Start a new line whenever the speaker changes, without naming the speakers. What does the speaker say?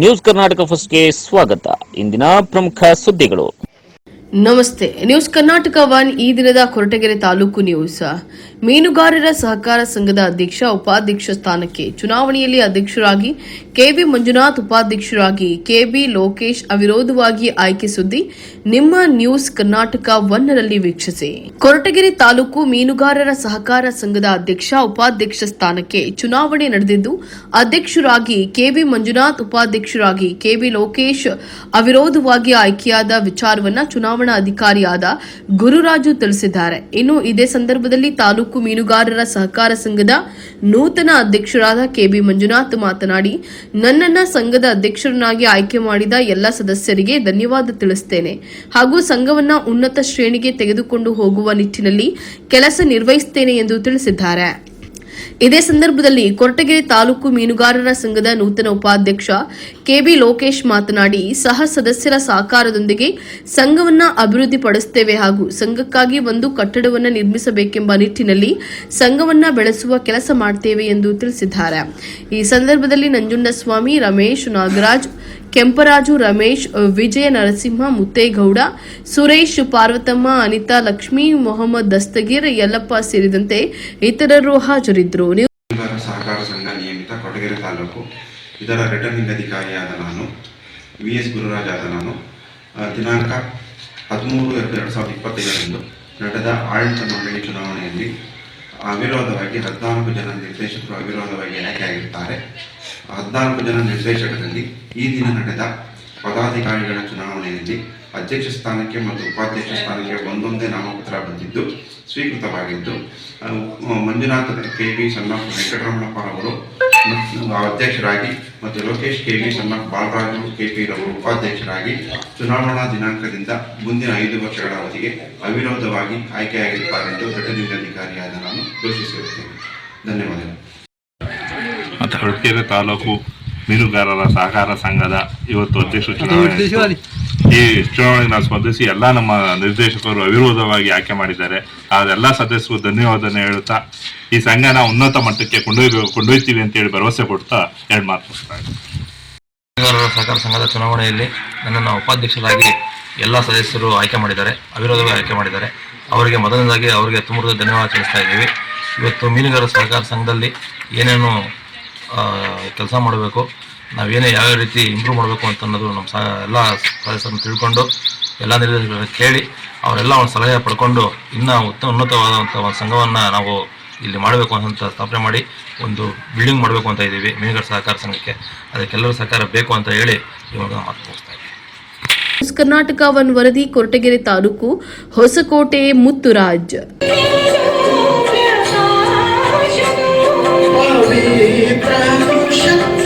News Karnataka ಫಸ್ಟ್ಗೆ ಸ್ವಾಗತ. ಇಂದಿನ ಪ್ರಮುಖ ಸುದ್ದಿಗಳು.
ನಮಸ್ತೆ. ನ್ಯೂಸ್ ಕರ್ನಾಟಕ ಒನ್ ಈ ದಿನದ ಕೊರಟಗೆರೆ ತಾಲೂಕು ನ್ಯೂಸ್ ಮೀನುಗಾರರ ಸಹಕಾರ ಸಂಘದ ಅಧ್ಯಕ್ಷ, ಉಪಾಧ್ಯಕ್ಷ ಸ್ಥಾನಕ್ಕೆ ಚುನಾವಣೆಯಲ್ಲಿ ಅಧ್ಯಕ್ಷರಾಗಿ ಕೆಬಿ ಮಂಜುನಾಥ್, ಉಪಾಧ್ಯಕ್ಷರಾಗಿ ಕೆಬಿ ಲೋಕೇಶ್ ಅವಿರೋಧವಾಗಿ ಆಯ್ಕೆ ಸುದ್ದಿ ನಿಮ್ಮ ನ್ಯೂಸ್ ಕರ್ನಾಟಕ ಒನ್ನರಲ್ಲಿ ವೀಕ್ಷಿಸಿ. ಕೊರಟಗೆರೆ ತಾಲೂಕು ಮೀನುಗಾರರ ಸಹಕಾರ ಸಂಘದ ಅಧ್ಯಕ್ಷ, ಉಪಾಧ್ಯಕ್ಷ ಸ್ಥಾನಕ್ಕೆ ಚುನಾವಣೆ ನಡೆದಿದ್ದು, ಅಧ್ಯಕ್ಷರಾಗಿ ಕೆಬಿ ಮಂಜುನಾಥ್, ಉಪಾಧ್ಯಕ್ಷರಾಗಿ ಕೆಬಿ ಲೋಕೇಶ್ ಅವಿರೋಧವಾಗಿ ಆಯ್ಕೆಯಾದ ವಿಚಾರವನ್ನ ಚುನಾವಣಾ ಅಧಿಕಾರಿಯಾದ ಗುರುರಾಜು ತಿಳಿಸಿದ್ದಾರೆ. ಇನ್ನು ಇದೇ ಸಂದರ್ಭದಲ್ಲಿ ತಾಲೂಕು ಮೀನುಗಾರರ ಸಹಕಾರ ಸಂಘದ ನೂತನ ಅಧ್ಯಕ್ಷರಾದ ಕೆಬಿ ಮಂಜುನಾಥ್ ಮಾತನಾಡಿ, ನನ್ನನ್ನ ಸಂಘದ ಅಧ್ಯಕ್ಷರನ್ನಾಗಿ ಆಯ್ಕೆ ಮಾಡಿದ ಎಲ್ಲ ಸದಸ್ಯರಿಗೆ ಧನ್ಯವಾದ ತಿಳಿಸುತ್ತೇನೆ ಹಾಗೂ ಸಂಘವನ್ನ ಉನ್ನತ ಶ್ರೇಣಿಗೆ ತೆಗೆದುಕೊಂಡು ಹೋಗುವ ನಿಟ್ಟಿನಲ್ಲಿ ಕೆಲಸ ನಿರ್ವಹಿಸುತ್ತೇನೆ ಎಂದು ತಿಳಿಸಿದ್ದಾರೆ. ಇದೇ ಸಂದರ್ಭದಲ್ಲಿ ಕೊರಟಗೆರೆ ತಾಲೂಕು ಮೀನುಗಾರರ ಸಂಘದ ನೂತನ ಉಪಾಧ್ಯಕ್ಷ ಕೆಬಿ ಲೋಕೇಶ್ ಮಾತನಾಡಿ, ಸಹ ಸದಸ್ಯರ ಸಹಕಾರದೊಂದಿಗೆ ಸಂಘವನ್ನ ಅಭಿವೃದ್ಧಿಪಡಿಸುತ್ತೇವೆ ಹಾಗೂ ಸಂಘಕ್ಕಾಗಿ ಒಂದು ಕಟ್ಟಡವನ್ನು ನಿರ್ಮಿಸಬೇಕೆಂಬ ನಿಟ್ಟಿನಲ್ಲಿ ಸಂಘವನ್ನ ಬೆಳೆಸುವ ಕೆಲಸ ಮಾಡ್ತೇವೆ ಎಂದು ತಿಳಿಸಿದ್ದಾರೆ. ಈ ಸಂದರ್ಭದಲ್ಲಿ ನಂಜುಂಡಸ್ವಾಮಿ, ರಮೇಶ್ ನಾಗರಾಜ್ ಕೆಂಪರಾಜು, ರಮೇಶ್, ವಿಜಯ ನರಸಿಂಹ, ಮುತ್ತೇಗೌಡ, ಸುರೇಶ್, ಪಾರ್ವತಮ್ಮ, ಅನಿತಾ, ಲಕ್ಷ್ಮಿ, ಮೊಹಮ್ಮದ್ ದಸ್ತಗೀರ್, ಯಲ್ಲಪ್ಪ ಸೇರಿದಂತೆ ಇತರರು ಹಾಜರಿದ್ದರು.
ಸಹಕಾರ ಸಂಘ ನಿಯಮಿತ ಕೊಟಗೆರೆ ತಾಲೂಕು. ಇದರ ರಿಟರ್ನಿಂಗ್ ಅಧಿಕಾರಿಯಾದ ನಾನು. ವಿ ಎಸ್ ಗುರುರಾಜ್ ಆದ ನಾನು. ದಿನಾಂಕ ಹದಿಮೂರು ಎರಡು ಸಾವಿರದ ಇಪ್ಪತ್ತೈದರಂದು ನಡೆದ ಆಡಳಿತ ಮಂಡಳಿ ಚುನಾವಣೆಯಲ್ಲಿ ಅವಿರೋಧವಾಗಿ ಹದಿನಾಲ್ಕು ಜನ ನಿರ್ದೇಶಕರು ಅವಿರೋಧವಾಗಿ ಆಯ್ಕೆಯಾಗಿರುತ್ತಾರೆ. ಹದಿನಾಲ್ಕು ಜನ ನಿರ್ದೇಶಕರಲ್ಲಿ ಈ ದಿನ ನಡೆದ ಪದಾಧಿಕಾರಿಗಳ ಚುನಾವಣೆಯಲ್ಲಿ ಅಧ್ಯಕ್ಷ ಸ್ಥಾನಕ್ಕೆ ಮತ್ತು ಉಪಾಧ್ಯಕ್ಷ ಸ್ಥಾನಕ್ಕೆ ಒಂದೊಂದೇ ನಾಮಪತ್ರ ಬಂದಿದ್ದು, ಸ್ವೀಕೃತವಾಗಿದ್ದು ಮಂಜುನಾಥ ಕೆ ವಿ ಸಣ್ಣಪ್ಪ ವೆಂಕಟರಮಣಪ್ಪ ಅವರು ಅಧ್ಯಕ್ಷರಾಗಿ ಮತ್ತು Lokesh K V Sannappa Balaraju K P ರವರು ಉಪಾಧ್ಯಕ್ಷರಾಗಿ ಚುನಾವಣಾ ದಿನಾಂಕದಿಂದ ಮುಂದಿನ ಐದು ವರ್ಷಗಳ ಅವಧಿಗೆ ಅವಿರೋಧವಾಗಿ ಆಯ್ಕೆಯಾಗಿರುತ್ತಾರೆಂದು ಘಟನೆ ಅಧಿಕಾರಿಯಾದ ನಾನು ಘೋಷಿಸಿರುತ್ತೇನೆ ಧನ್ಯವಾದಗಳು.
ಮತ್ತು ಹೊಳಲ್ಕೆರೆ ತಾಲೂಕು ಮೀನುಗಾರರ ಸಹಕಾರ ಸಂಘದ ಇವತ್ತು ಅಧ್ಯಕ್ಷ ಚುನಾವಣೆ ಈ ಚುನಾವಣೆಗೆ ನಾವು ಸ್ಪರ್ಧಿಸಿ ಎಲ್ಲ ನಮ್ಮ ನಿರ್ದೇಶಕರು ಅವಿರೋಧವಾಗಿ ಆಯ್ಕೆ ಮಾಡಿದ್ದಾರೆ. ಅದೆಲ್ಲ ಸದಸ್ಯರು ಧನ್ಯವಾದನೆ ಹೇಳುತ್ತಾ ಈ ಸಂಘನ ಉನ್ನತ ಮಟ್ಟಕ್ಕೆ ಕೊಂಡೊಯ್ಬೇಕು ಕೊಂಡೊಯ್ತೀವಿ ಅಂತೇಳಿ ಭರವಸೆ ಕೊಡ್ತಾ ಎರಡು ಮಾತು
ಮೀನುಗಾರರ ಸಹಕಾರ ಸಂಘದ ಚುನಾವಣೆಯಲ್ಲಿ ನನ್ನನ್ನು ಉಪಾಧ್ಯಕ್ಷರಾಗಿ ಎಲ್ಲ ಸದಸ್ಯರು ಆಯ್ಕೆ ಮಾಡಿದ್ದಾರೆ ಅವಿರೋಧವಾಗಿ ಆಯ್ಕೆ ಮಾಡಿದ್ದಾರೆ. ಅವರಿಗೆ ಮೊದಲನೇದಾಗಿ ಅವರಿಗೆ ತುಂಬ ಧನ್ಯವಾದ ತಿಳಿಸ್ತಾ ಇದ್ದೀವಿ. ಇವತ್ತು ಮೀನುಗಾರರ ಸಹಕಾರ ಸಂಘದಲ್ಲಿ ಏನೇನು ಕೆಲಸ ಮಾಡಬೇಕು. ನಾವೇನೇ ಯಾವ್ಯಾವ ರೀತಿ ಇಂಪ್ರೂವ್ ಮಾಡಬೇಕು ಅಂತ ಅನ್ನೋದು ನಮ್ಮ ಸಹ ಎಲ್ಲ ಸದಸ್ಯರನ್ನು ತಿಳ್ಕೊಂಡು, ಎಲ್ಲ ನಿರ್ದೇಶಕರನ್ನು ಕೇಳಿ, ಅವರೆಲ್ಲ ಒಂದು ಸಲಹೆ ಪಡ್ಕೊಂಡು ಇನ್ನೂ ಉತ್ತಮ ಉನ್ನತವಾದಂಥ ಒಂದು ಸಂಘವನ್ನು ನಾವು ಇಲ್ಲಿ ಮಾಡಬೇಕು ಅಂತ ಸ್ಥಾಪನೆ ಮಾಡಿ ಒಂದು ಬಿಲ್ಡಿಂಗ್ ಮಾಡಬೇಕು ಅಂತ ಇದ್ದೀವಿ, ಮೀನುಗಾರ ಸಹಕಾರ ಸಂಘಕ್ಕೆ. ಅದಕ್ಕೆಲ್ಲರೂ ಸಹಕಾರ ಬೇಕು ಅಂತ ಹೇಳಿ ಇವಾಗ ಮಾತು ಮುಗಿಸ್ತಾ
ಇದ್ದೀವಿ. ಕರ್ನಾಟಕ ಒನ್ ವರದಿ, ಕೊರಟಗೆರೆ ತಾಲೂಕು ಹೊಸಕೋಟೆ ಮುತ್ತುರಾಜ್.
тобі пригощати.